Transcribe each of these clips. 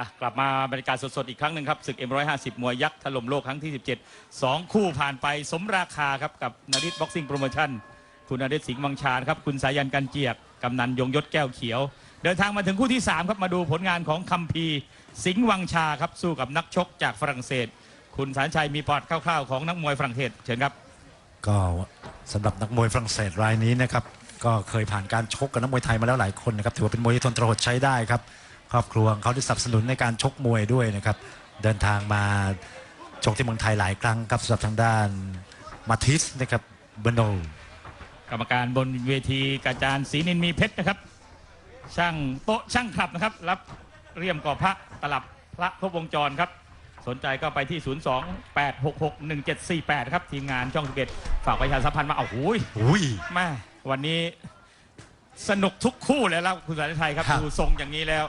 อะกลับมาบรรยากาศสดๆ อีกครั้งหนึ่งครับศึก M150 มวยยักษ์ถล่มโลกครั้งที่ 17 2 คู่ผ่านไปสมราคาครับกับนาริตบ็อกซิ่งโปรโมชั่น คุณนาริตสิงห์วังชาญครับ คุณสายันกันเจียก กำนันยงยศแก้วเขียว เดินทางมาถึงคู่ที่ 3 ครับ มาดูผลงานของคัมพีร์สิงห์วังชาครับสู้กับนักชกจากฝรั่งเศส คุณสารชัยมีปอดคร่าวๆของนักมวยฝรั่งเศสเชิญครับ ก็สำหรับนักมวยฝรั่งเศสรายนี้นะครับก็เคยผ่านการชกกับนักมวยไทยมาแล้วหลายคนนะครับถือว่าเป็นมวยที่ทนตรหดใช้ได้ครับ ครอบครัวของเขาที่สนับสนุนในการชกมวยด้วยนะครับ เดินทางมาชกที่เมืองไทยหลายครั้งครับสำหรับทางด้านมาทิสนะครับเบโนกรรมการบนเวทีกาจารย์ศรีนินมีเพชรนะครับ ช่างโต๊ะช่างขับนะครับ รับเรียมก่อพระตลับพระครบวงจรครับ สนใจก็ไปที่ 028661748 ครับ ทีมงานช่อง11ฝากประชาสัมพันธ์มาเอาหูยอุ้ยแม่วันนี้สนุกทุกคู่เลยแล้วคุณสารชัยครับครับดูทรงอย่างนี้แล้ว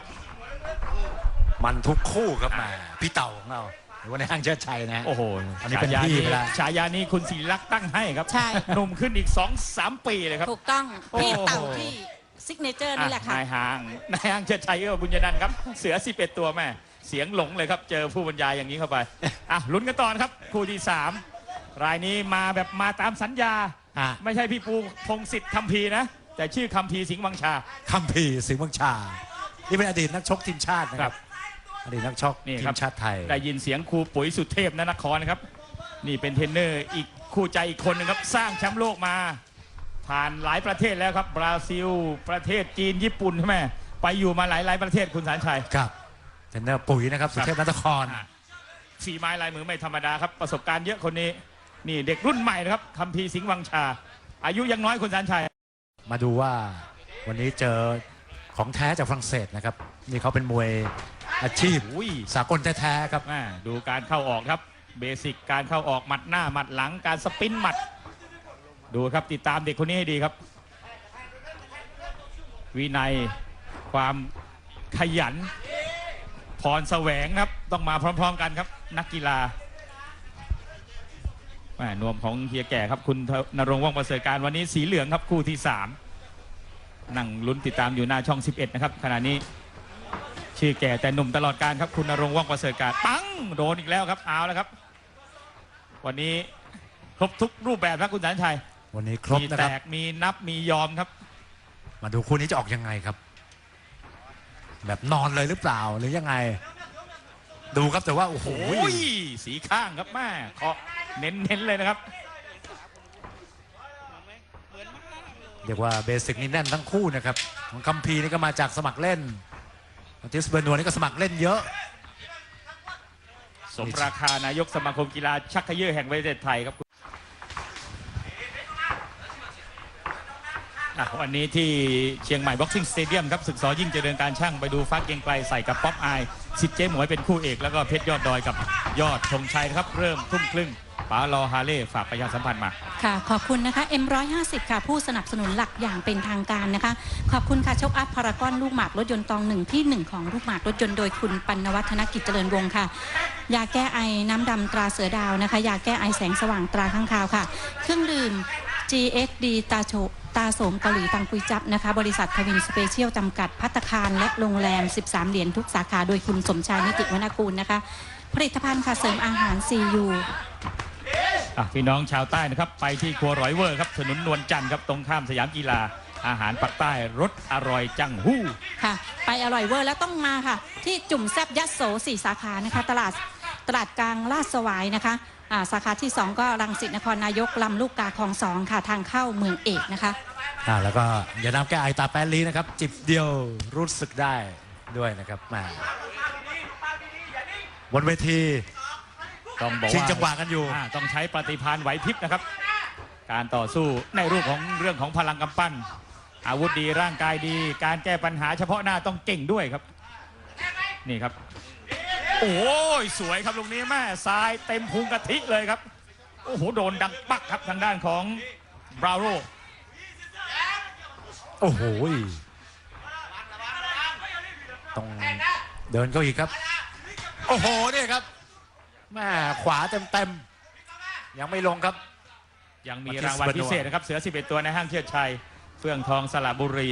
มันทุกคู่ครับแหมาพี่เต่าของเราหรือว่าในห้างเชิดชัยนะฮะโอ้โหอันนี้เป็นฉายาพี่ไปแล้ว ฉายานี้คุณศิริลักษณ์ตั้งให้ครับใช่ หนุ่มขึ้นอีก 2-3 ปีเลยครับ ถูกต้องโอ้โห พี่เต่าที่ซิกเนเจอร์นี่แหละค่ะ นายห้างนายห้างเชิดชัยเอื้อบุญยนันท์ครับ เสือ 11 ตัวแม่ เสียงหลงเลยครับ เจอผู้บรรยายอย่างนี้เข้าไป อะลุ้นกันต่อนะครับคู่ที่ 3 รายนี้มาแบบมาตามสัญญาอะไม่ใช่พี่ปูพงศิษฐ์คำพีร์นะ แต่ชื่อคำพีร์สิงห์วังชา คัมพีร์สิงห์วังชา นี่เป็นอดีตนักชกทีมชาตินะครับอดีตนักชกนี่ทีครับ มชาติไทย ได้ยินเสียงครูปุ๋ยสุเทพนนครนะครับ นี่เป็นเทรนเนอร์อีกคู่ใจอีกคนหนึงครับ สร้างแชมป์โลกมา ผ่านหลายประเทศแล้วครับ บราซิล ประเทศจีนญี่ปุ่นใช่ไหมไปอยู่มาหลายหลายๆประเทศคุณสารชัย ครับเทรนเนอร์ปุ๋ยนะครับ สุเทพนัทคร อะฝีไม้ลายมือไม่ธรรมดาครับ ประสบการณ์เยอะคนนี้ นี่เด็กรุ่นใหม่นะครับคัมพีร์สิงห์วังชา อายุยังน้อยคุณสารชัย มาดูว่าวันนี้เจอ ของแท้จากฝรั่งเศสนะครับ นี่เขาเป็นมวยอาชีพอุ้ยสากลแท้ๆครับแม่ดูการเข้าออกครับ เบสิกการเข้าออกหมัดหน้าหมัดหลังการสปินหมัด ดูครับติดตามเด็กคนนี้ให้ดีครับ วินัยความขยัน พรแสวงครับต้องมาพร้อม ๆ กันครับ นักกีฬาแม่นวมของเฮียแก่ครับคุณนรงค์ว่องประเสริฐการวันนี้สีเหลืองครับคู่ที่3 นั่งลุ้นติดตามอยู่หน้าช่อง 11 นะครับขณะนี้ ชื่อแก่แต่หนุ่มตลอดการครับคุณนรงค์ว่องประเสริฐการปังโดนอีกแล้วครับเอาแล้วครับ วันนี้ครบทุกรูปแบบนะคุณสารชัยวันนี้ครบมีนะแตครับ กมีนับมียอมครับ มาดูคู่นี้จะออกยังไงครับ แบบนอนเลยหรือเปล่าหรือยังไง ดูครับแต่ว่าโอ้โหโอ้ยสีข้างครับแม่เคาะเน้นๆเลยนะครับ เรียกว่าเบสิกนี่แน่นทั้งคู่นะครับของคัมพีนี่ก็มาจากสมัครเล่นมาติสเบอร์นัวนี่ก็สมัครเล่นเยอะ สมราคานายกสมาคมกีฬาชักเขยือแห่งประเทศไทยครับอะวันนี้ที่เชียงใหม่บ็อกซิ่งสเตเดียมครับศึกสอยิ่งเจริญการช่างไปดูฟ้าเกียงไกลใส่กับป๊อปอายสิทธิ์เจ๊หมวยเป็นคู่เอก แล้วก็เพชรยอดดอยกับยอดธงชัยครับ เริ่มทุ่มครึ่งป๋ารอฮาเล่ฝากประชาสัมพันธ์มา ค่ะ ขอบคุณนะคะ M150 ค่ะ ผู้สนับสนุนหลักอย่างเป็นทางการนะคะ ขอบคุณค่ะชกอัพพารากอนลูกหมากรถยนต์ตองหนึ่งที่หนึ่งของลูกหมากรถยนต์โดยคุณปัณวัฒนกิจเจริญวงศ์ค่ะ ยาแก้ไอน้ำดำตราเสือดาวนะคะ ยาแก้ไอแสงสว่างตราข้างคาวค่ะ เครื่องดื่ม GXD ตาโชตาโสมเกาหลีตังปุยจับนะคะ บริษัททวินสเปเชียลจำกัดพัตตาคารและโรงแรม 13 เหรียญทุกสาขาโดยคุณสมชายนิติวรรณกูลนะคะ ผลิตภัณฑ์ค่ะเสริมอาหาร CU อะพี่น้องชาวใต้นะครับ ไปที่ครัวร้อยเวอร์ครับถนนนวลจันทร์ครับตรงข้ามสยามกีฬาอาหารปักใต้รสอร่อยจังหู้ค่ะ ไปอร่อยเวอร์แล้วต้องมาค่ะ ที่จุ่มแซบยัดโสสี่สาขานะคะ ตลาดตลาดกลางลาดสวายนะคะอ่าสาขาที่ 2 ก็รังสิตนครนายกลำลูกกาคลองสองค่ะทางเข้าเมืองเอกนะคะอ่าแล้วก็อย่าน้ำแก้ไอตาแปนลีนะครับ จิบเดียวรู้สึกได้ด้วยนะครับแหมาบนเวที ต้องบอกชิงว่าจังหวะกันอยู่าต้องใช้ปฏิภาณไหวพริบนะครับ การต่อสู้ในรูปของเรื่องของพลังกำปั้น อาวุธดีร่างกายดี การแก้ปัญหาเฉพาะหน้าต้องเก่งด้วยครับ นี่ครับ โอ้ยสวยครับลูกนี้แม่ซ้ายเต็มพุงกะทิเลยครับ โอ้โหโดนดังปักครับทางด้านของบราวโรโอ้โหต้องเดินเข้าอีกครับ โอ้โหเนี่ยครับ แม่ขวาเต็มเต็มๆ ยังไม่ลงครับ ยังมีมาที่รางวัลสเปนพิเศษนะครับ เสือ 11 ตัวในห้างเชือดชัย เฟื่องทองสระบุรี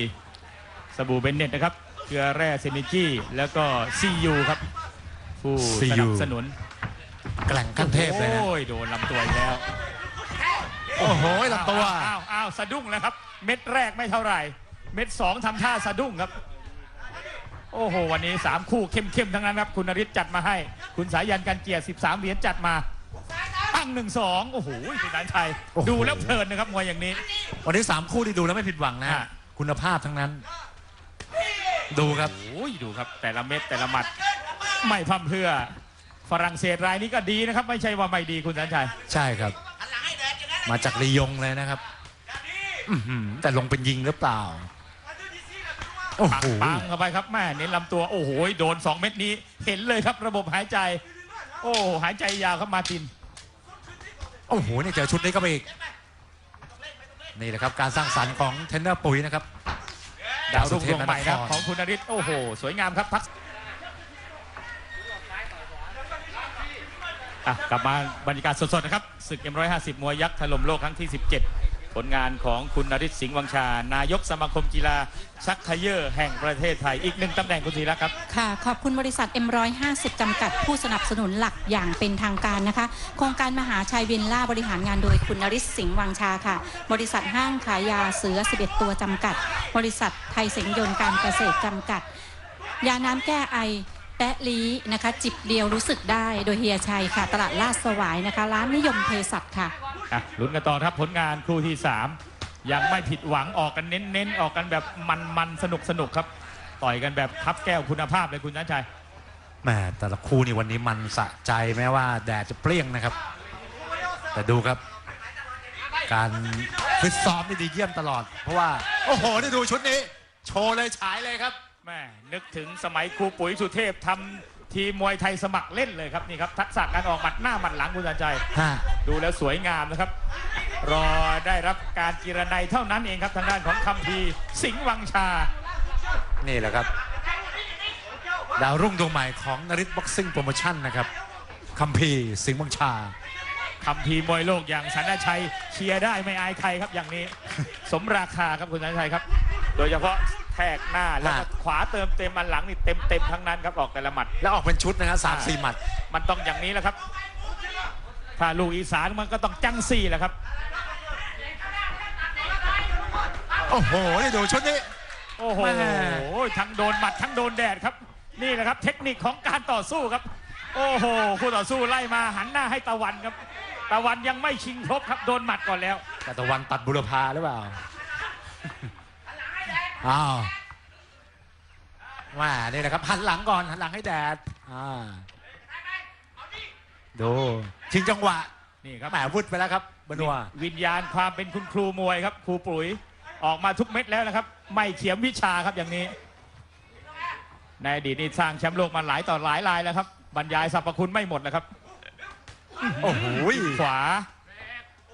สบู่เบนเน็ตนะครับ เกลือแร่เซนิจี้ แล้วก็ซียูครับ ผู้ส CU นับสนุน แกล่งขั้นเทพเลยนะโอ้ย โดนลำตัวอีกแล้ว โอ้โหลำตัว อ้าวอ้าวสะดุ้งแล้วครับ เม็ดแรกไม่เท่าไหร่ เม็ดสองทำท่าสะดุ้งครับ โอ้โห วันนี้ 3 คู่เข้มๆ ทั้งนั้นครับ คุณนริศจัดมาให้ คุณสายันกันเกียรติ13 เหรียญจัดมาตั้งหนึ่งสองโอ้โหคุณนันชัยโอ้โห ดูแล้วเพลินนะครับมวยอย่างนี้ วันนี้สามคู่ที่ดูแล้วไม่ผิดหวังนะฮะคุณภาพทั้งนั้น ดูครับ โอ้ยดูครับ แต่ละเม็ดแต่ละหมัดไม่พร่ำเพรื่อ ฝรั่งเศสรายนี้ก็ดีนะครับ ไม่ใช่ว่าไม่ดีคุณสันชัยใช่ครับ มาจากลียงเลยนะครับอื้อหือแต่ลงเป็นยิงหรือเปล่า โอ้ปังโหปังเข้าไปครับแม่เน้นลำตัวโอ้โหโดน 2 เม็ดนี้ เห็นเลยครับระบบหายใจ โอ้หายใจยาวครับมาร์ติน โอ้โหเนี่ยเจอชุดนี้ก็ไปอีก นี่แหละครับการสร้างสรรค์ของเทรนเนอร์ปุ๋ยนะครับ ดาวรุ่งดวงใหม่ครับดาวสุเทพนครของคุณนริศโอ้โห สวยงามครับพักอะกลับมาบรรยากาศสดๆนะครับศึก M150 มวยยักษ์ถล่มโลกครั้งที่ 17ผ ลงานของคุณนริศสิงห์วังชา นายกสมาคมกีฬาชักเขยอร์แห่งประเทศไทย อีกหนึ่งตำแหน่งคุณธีระครับ ค่ะ ขอบคุณบริษัท M150 จำกัดผู้สนับสนุนหลักอย่างเป็นทางการนะคะ โครงการมหาชัยวินล่าบริหารงานโดยคุณนริศสิงห์วังชาค่ะ บริษัทห้างขายยาเสือ 11 ตัวจำกัด บริษัทไทยเสงยนต์การเกษตรจำกัด ยาน้ำแก้ไอ แปะลีนะคะจิบเดียวรู้สึกได้โดยเฮียชัยค่ะ ตลาดลาดสวายนะคะ ร้านนิยมเภสัชค่ะ อะลุ้นกันต่อครับผลงานคู่ที่ 3 ยังไม่ผิดหวังออกกันเน้นๆ ออกกันแบบมันๆ สนุกๆ ครับ ต่อยกันแบบทับแก้วคุณภาพเลยคุณชันชัย แหมแต่ละคู่นี่วันนี้มันสะใจแม้ว่าแดดจะเปรี้ยงนะครับ แต่ดูครับ การฟิตซ้อมนี่ดีเยี่ยมตลอด เพราะว่า โอ้โหนี่ดูชุดนี้ โชว์เลยฉายเลยครับ แม่นึกถึงสมัยครูปุ๋ยสุเทพทำทีมมวยไทยสมัครเล่นเลยครับนี่ครับทักษะการออกหมัดหน้าหมัดหลังคุณชันชัยฮะดูแล้วสวยงามนะครับ รอได้รับการกีรนัยเท่านั้นเองครับทางด้านของคัมภีร์สิงห์วังชา นี่แหละครับ ดาวรุ่งดวงใหม่ของนริศบ็อกซิ่งโปรโมชั่นนะครับคัมพีร์สิงห์บังชาคัมภีร์มวยโลกอย่างสันชัยเชียร์ได้ไม่อายใครครับอย่างนี้ สมราคาครับคุณสันชัยครับ โดยเฉพาะแทกหน้า แล้วก็ฮะขวาเติมเต็มมันหลังนี่เต็มเต็มๆทั้งนั้นครับออกแต่ละหมัด แล้วออกเป็นชุดนะฮะสามสี่หมัด มันต้องอย่างนี้แหละครับ ถ้าลูกอีสานมันก็ต้องจังซี่แหละครับ โอ้โหนี่ดูชุดนี้ โอ้โหแม่ทั้งโดนหมัดทั้งโดนแดดครับ นี่แหละครับ เทคนิคของการต่อสู้ครับ โอ้โหคู่ต่อสู้ไล่มาหันหน้าให้ตะวันครับ ตะวันยังไม่ชิงครบครับโดนหมัดก่อนแล้ว แต่ตะวันตัดบุรพาหรือเปล่า อ้าวว่านี่นะครับหันหลังก่อนหันหลังให้แดดอ่าดูชิงจังหวะนี่ครับแหมวุดไปแล้วครับบนัววิญญาณความเป็นคุณครูมวยครับครูปุ๋ยออกมาทุกเม็ดแล้วนะครับ ไม่เขียมวิชาครับอย่างนี้ ในอดีตนี่สร้างแชมป์โลกมาหลายต่อหลายรายแล้วครับ บรรยายสรรพคุณไม่หมดนะครับโอ้โหขวา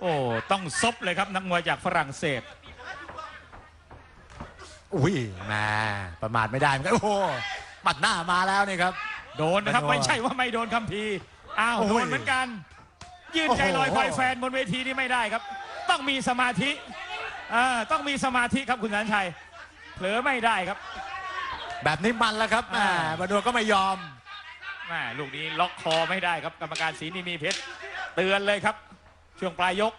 โอ้ต้องซบเลยครับนักมวยจากฝรั่งเศส อุ้ยแหมาประมาทไม่ได้เหมือนกันโอ้โหหมัดหน้ามาแล้วนี่ครับ โดนนะครับเป็นไงวะไม่ใช่ว่าไม่โดนคัมภีร์อ้าวโอ้ยโดนเหมือนกัน ยืนใจลอยโอ้โหคอยแฟนบนเวทีนี่ไม่ได้ครับ ต้องมีสมาธิอ่าต้องมีสมาธิครับคุณสันชัยเผลอไม่ได้ครับ แบบนี้มันแล้วครับแหมอ่าบนัวก็ไม่ยอม แม่ลูกนี้ล็อกคอไม่ได้ครับกรรมการศรีนิมีเพชรเตือนเลยครับ ช่วงปลายยก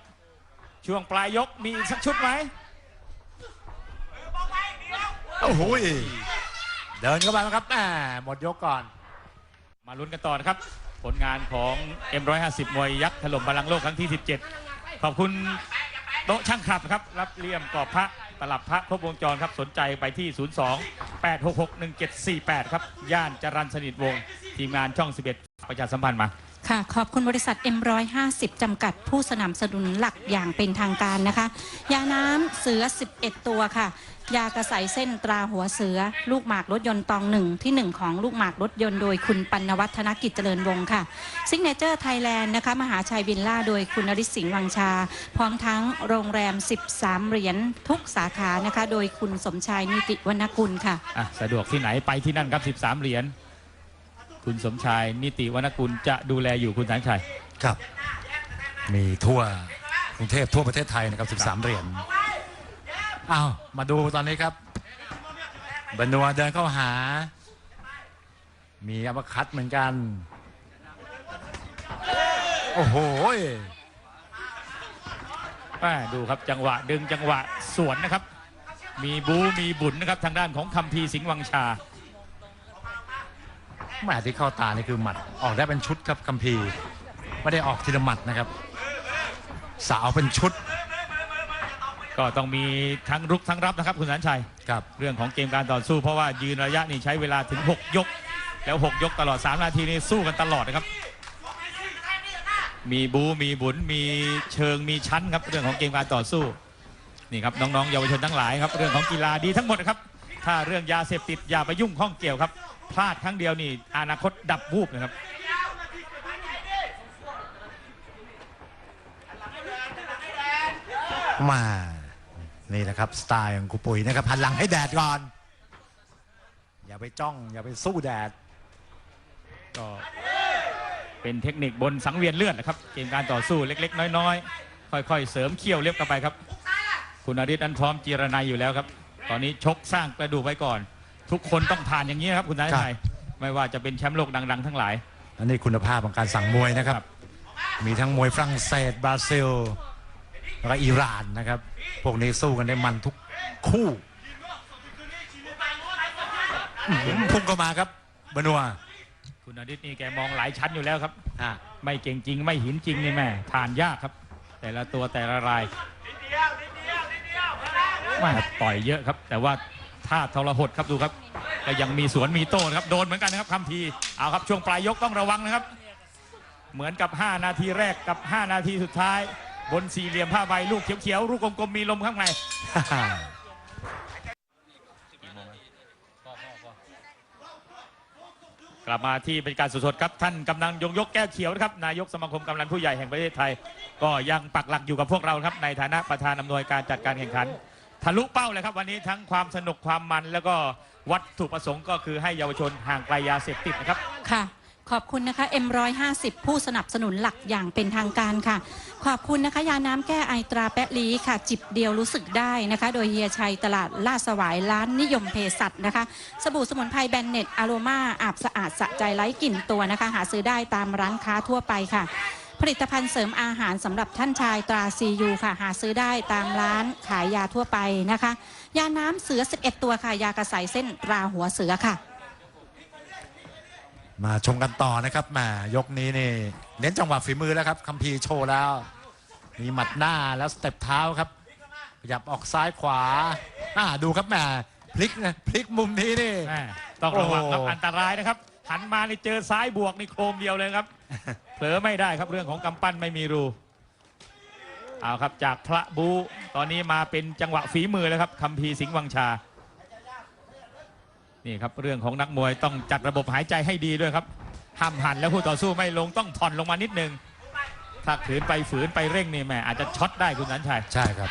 ช่วงปลายยกมีอีกสักชุดไหม โอ้โหเดินเข้าไปแล้วครับแหมหมดยกก่อน มาลุ้นกันต่อนะครับ ผลงานของ M150 มวยยักษ์ถล่มพลังโลกครั้งที่ 17 ขอบคุณโต๊ะช่างขับครับ รับเลี่ยมกรอบพระตลับพระครบวงจรครับ สนใจไปที่ 02 866 1748 ครับ ย่านจรันสนิทวงศ์ทีมงานช่อง 11 ประชาสัมพันธ์มา ค่ะขอบคุณบริษัท M150 จำกัดผู้สนับสนุนหลักอย่างเป็นทางการนะคะ ยาน้ำเสือ 11 ตัวค่ะ ยากระใสเส้นตราหัวเสือ ลูกหมากรถยนต์ตองหนึ่งที่หนึ่งของลูกหมากรถยนต์โดยคุณปัณวัฒนกิจเจริญวงศ์ค่ะซิกเนเจอร์ไทยแลนด์นะคะ มหาชัยวินล่าโดยคุณนริศสิงห์วังชา พร้อมทั้งโรงแรม 13 เหรียญทุกสาขานะคะ โดยคุณสมชายนิติวรรณกุลค่ะอะสะดวกที่ไหนไปที่นั่นครับ 13 เหรียญ คุณสมชาย นิติวรรณกุลจะดูแลอยู่คุณสันชัย ครับ มีทั่วกรุงเทพทั่วประเทศไทยนะครับ 13 เหรียญอ้าวมาดูตอนนี้ครับบรรนัวเดินเข้าหา มีอัปเปอร์คัตเหมือนกัน โอ้โหแม่ดูครับจังหวะดึงจังหวะสวนนะครับ มีบูมีบุญนะครับทางด้านของคัมพีร์สิงห์วังชา แม่ที่เข้าตานี่คือหมัด ออกได้เป็นชุดครับคัมพีร์ไม่ได้ออกทีละหมัดนะครับ สาวเป็นชุด ก็ต้องมีทั้งรุกทั้งรับนะครับคุณสันชัยครับ เรื่องของเกมการต่อสู้เพราะว่ายืนระยะนี่ใช้เวลาถึง 6 ยก แล้ว 6 ยกตลอด 3 นาทีนี่สู้กันตลอดนะครับ มีบูมีบุญมีเชิงมีชั้นครับเรื่องของเกมการต่อสู้นี่ครับน้องๆเยาวชนทั้งหลายครับเรื่องของกีฬาดีทั้งหมดนะครับ ถ้าเรื่องยาเสพติดอย่าไปยุ่งข้องเกี่ยวครับ พลาดครั้งเดียวนี่อนาคตดับวูบนะครับมานี่นะครับสไตล์ของครูปุ๋ยนะครับหันหลังให้แดดก่อน อย่าไปจ้อง อย่าไปสู้แดดก็เป็นเทคนิคบนสังเวียนเลือดนะครับเกมการต่อสู้เล็ก ๆ น้อย ๆ ค่อย ๆ เสริมเขี้ยวเล็บกันไปครับ คุณอาริศอันพร้อมจีรนายอยู่แล้วครับ ตอนนี้ชกสร้างกระดูกไว้ก่อน ทุกคนต้องผ่านอย่างนี้นะครับคุณนายครับชัยไม่ว่าจะเป็นแชมป์โลกดังๆ ทั้งหลายอันนี้คุณภาพของการสั่งมวยนะครับ มีทั้งมวยฝรั่งเศสบราซิลแล้วก็อิหร่านนะครับ พวกนี้สู้กันได้มันทุกคู่อื้อหือพุ่งเข้ามาครับบนัวคุณอาริศนี่แกมองหลายชั้นอยู่แล้วครับอะไม่เก่งจริงไม่หินจริงนี่แม่ผ่านยากครับ แต่ละตัวแต่ละราย แม่ต่อยเยอะครับ แต่ว่าท่าทรหดครับดูครับก็ยังมีสวนมีโต้ครับโดนเหมือนกันนะครับคำพีร์เอาครับช่วงปลายยกต้องระวังนะครับ เหมือนกับ 5 นาทีแรกกับ 5 นาทีสุดท้าย บนสี่เหลี่ยมผ้าใบลูกเขียวๆลูกกลมๆมีลมข้างในกลับมาที่บรรยากาศสดๆครับท่านกำนันยงยกแก้วเขียวนะครับนายกสมาคมกำนันผู้ใหญ่แห่งประเทศไทย ก็ยังปักหลักอยู่กับพวกเราครับในฐานะประธานอำนวยการจัดการแข่งขัน ทะลุเป้าเลยครับวันนี้ทั้งความสนุกความมัน แล้วก็วัตถุประสงค์ก็คือให้เยาวชนห่างไกลยาเสพติดนะครับ ค่ะ ขอบคุณนะคะ M150 ผู้สนับสนุนหลักอย่างเป็นทางการค่ะ ขอบคุณนะคะ ยาน้ำแก้ไอตราแปะลีค่ะ จิบเดียวรู้สึกได้นะคะ โดยเฮียชัยตลาดลาดสวายร้านนิยมเภสัชนะคะ สบู่สมุนไพรแบนเน็ตอโรมาอาบสะอาดสะใจไร้กลิ่นตัวนะคะ หาซื้อได้ตามร้านค้าทั่วไปค่ะ ผลิตภัณฑ์เสริมอาหารสำหรับท่านชายตราซียูค่ะ หาซื้อได้ตามร้านขายยาทั่วไปนะคะ ยาน้ำเสือ 11 ตัวค่ะ ยากระใสเส้นตราหัวเสือค่ะ มาชมกันต่อนะครับแหมยกนี้นี่เน้นจังหวะฝีมือแล้วครับคัมพีร์โชว์แล้ว มีหมัดหน้าแล้วสเต็ปเท้าครับขยับออกซ้ายขวาอ่าดูครับแหมพลิกนะพลิกมุมนี้นี่ แม่ต้องระวังครับโอ้อันตรายนะครับ หันมาในเจอซ้ายบวกนี่โครมเดียวเลยครับ เผลอไม่ได้ครับเรื่องของกำปั้นไม่มีรูเอาครับจากพระบูตอนนี้มาเป็นจังหวะฝีมือแล้วครับคัมพีร์สิงห์วังชา นี่ครับเรื่องของนักมวยต้องจัดระบบหายใจให้ดีด้วยครับห้ามหันแล้วคู่ต่อสู้ไม่ลงต้องผ่อนลงมานิดนึงถ้าขืนไปฝืนไปเร่งนี่แหม่อาจจะช็อตได้คุณสันชัยใช่ครับ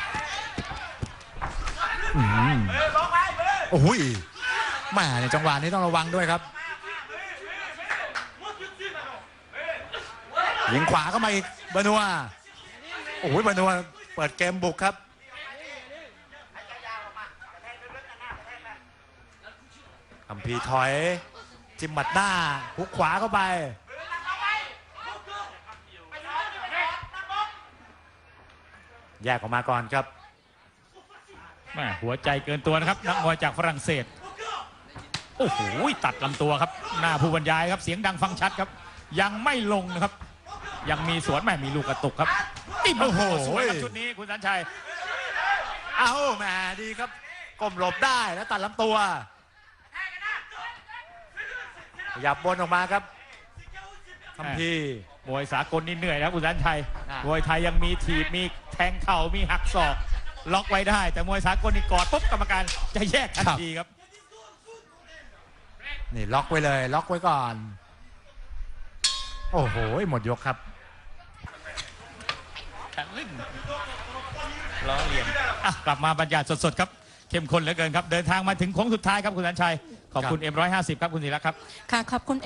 อืมโอ้โหยแหมในจังหวะนี้ต้องระวังด้วยครับ ยิงขวาเข้ามาอีกบานัวโอ้โหบานัวเปิดเกมบุกครับอัมพีถอย จิ้มหมัดหน้าหุกขวาเข้าไปแยกออกมาก่อนครับแม่หัวใจเกินตัวนะครับ นักมวยจากฝรั่งเศส โอ้โห ตัดลำตัวครับ หน้าผู้บรรยายครับ เสียงดังฟังชัดครับ ยังไม่ลงนะครับ ยังมีสวนแม่มีลูกกระตุกครับติดโอ้โหสวยครับชุดนี้คุณสันชัยเอาแหมดีครับก้มหลบได้แล้วตัดลำตัวขยับบนออกมาครับคัมพีร์มวยสากลนี่เหนื่อยนะครับคุณสันชัยอะมวยไทยยังมีถีบมีแทงเข่ามีหักศอกล็อกไว้ได้ แต่มวยสากลนี่กอดปุ๊บกรรมการจะแยกทันทีครับ นี่ล็อกไว้เลย ล็อกไว้ก่อน โอ้โห หมดยกครับ ทะลึ่งล้อเลียนอะกลับมาบรรยากาศสดๆครับ เข้มข้นเหลือเกินครับ เดินทางมาถึงโค้งสุดท้ายครับคุณสันชัย ขอบคุณ M150 ครับคุณศิระครับ ค่ะ ขอบคุณ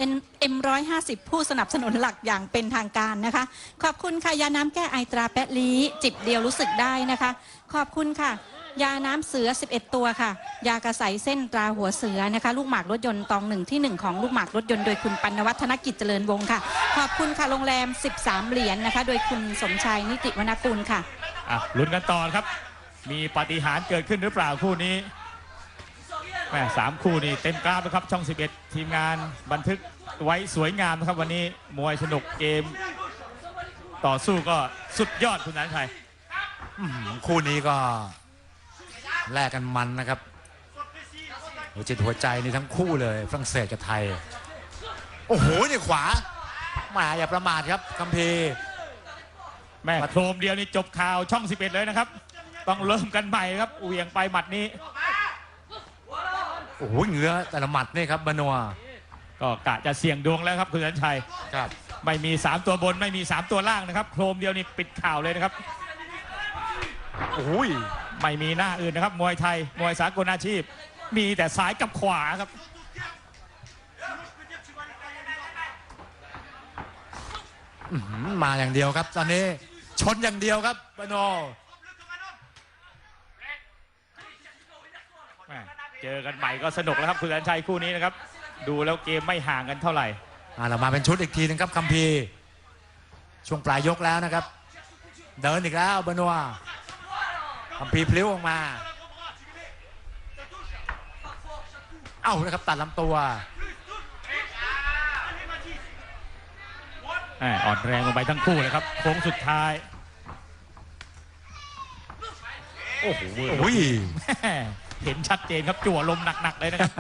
M150 ผู้สนับสนุนหลักอย่างเป็นทางการนะคะ ขอบคุณค่ะยาน้ำแก้ไอตราแปะลีจิบเดียวรู้สึกได้นะคะ ขอบคุณค่ะ ยาน้ำเสือ 11 ตัวค่ะ ยากระใสเส้นตราหัวเสือนะคะ ลูกหมากรถยนต์ตองหนึ่งที่หนึ่งของลูกหมากรถยนต์โดยคุณปัณวัฒนกิจเจริญวงศ์ค่ะ ขอบคุณค่ะโรงแรม 13 เหรียญนะคะ โดยคุณสมชายนิติวรรณกุลค่ะอะลุ้นกันต่อครับ มีปาฏิหาริย์เกิดขึ้นหรือเปล่าคู่นี้แม่สามคู่นี่เต็มกราฟนะครับช่อง 11 ทีมงานบันทึกไว้สวยงามนะครับวันนี้มวยสนุกเกม ต่อสู้ก็สุดยอดคุณนันชัยอื้อหือคู่นี้ก็ แลกกันมันนะครับหัวจิตหัวใจนี่ทั้งคู่เลยฝรั่งเศสกับไทย โอ้โหนี่ขวาแหมาอย่าประมาทครับคัมพีร์แม่โครมเดียวนี่จบข่าวช่อง 11 เลยนะครับ ต้องเริ่มกันใหม่ครับเหวียงไปหมัดนี้ โอ้โหเหงือแต่ละหมัดนี่ครับบานัวก็กะจะเสี่ยงดวงแล้วครับคุณนันชัยครับ ไม่มี 3 ตัวบนไม่มี 3 ตัวล่างนะครับ โครมเดียวนี่ปิดข่าวเลยนะครับโอ้ย ไม่มีหน้าอื่นนะครับ มวยไทย มวยสากลอาชีพ มีแต่ซ้ายกับขวาครับอื้อหือมาอย่างเดียวครับ ตอนนี้ชนอย่างเดียวครับบานัวแม่เจอกันใหม่ก็สนุกแล้วครับคุณสันชัยคู่นี้นะครับ ดูแล้วเกมไม่ห่างกันเท่าไหร่อ่าเรามาเป็นชุดอีกทีหนึงครับคัมพีร์ช่วงปลายยกแล้วนะครับ เดินอีกแล้วบานัว คัมพีร์พลิ้วออกมา เอ้านะครับตัดลำตัวแหม่อ่อนแรงลงไปทั้งคู่เลยครับโค้งสุดท้าย โอ้โหโอ้ยแม่เห็นชัดเจนครับจั่วลมหนักๆเลยนะครับ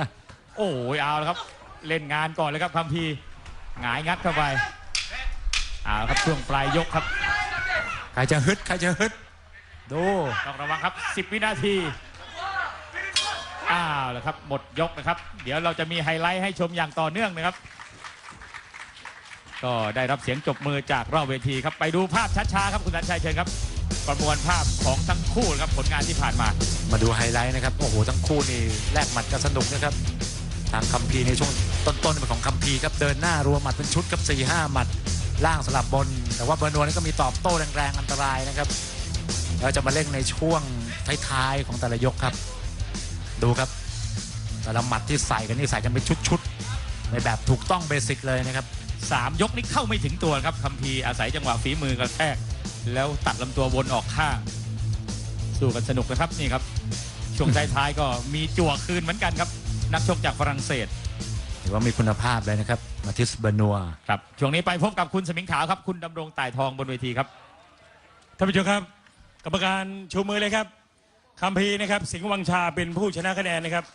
โอ้ยเอาแล้วครับ เล่นงานก่อนเลยครับคัมพีร์หงายงัดเข้าไปเอาละครับช่วงปลายยกครับ ใครจะฮึดใครจะฮึด ดู ต้องระวังครับ 10 วินาที อ้าวแล้วครับ หมดยกนะครับ เดี๋ยวเราจะมีไฮไลท์ให้ชมอย่างต่อเนื่องนะครับ ก็ได้รับเสียงจบมือจากรอบเวทีครับ ไปดูภาพช้าๆครับคุณสันชัยเชิญครับ ประมวลภาพของทั้งคู่นะครับผลงานที่ผ่านมา มาดูไฮไลท์นะครับ โอ้โห ทั้งคู่นี่แลกหมัดกันสนุกนะครับ ทางคัมพีร์ในช่วงต้นๆเป็นของคัมพีร์ครับ เดินหน้ารัวหมัดเป็นชุดครับ4ี่ห้าหมัด ล่างสลับบน แต่ว่าเบอร์นวลนี่ก็มีตอบโต้แรงๆอันตรายนะครับ เราจะมาเล่นในช่วงท้ายๆของแต่ละยกครับ ดูครับ แต่ละหมัดที่ใส่กันนี่ใส่กันเป็นชุดๆในแบบถูกต้องเบสิกเลยนะครับ3ยกนี้เข้าไม่ถึงตัวครับคัมพีร์อาศัยจังหวะฝีมือกระแทกแล้วตัดลำตัววนออกข้างสู้กันสนุกนะครับนี่ครับช่วงท้ายๆก็มีจั่วคืนเหมือนกันครับ นักชกจากฝรั่งเศสถือว่ามีคุณภาพเลยนะครับมาทิสเบอร์นัวครับช่วงนี้ไปพบกับคุณสมิงขาวครับ คุณดำรงต่ายทองบนเวทีครับท่านผู้ชมครับ กรรมการชูมือเลยครับคัมพีร์นะครับ สิงห์วังชาเป็นผู้ชนะคะแนนนะครับ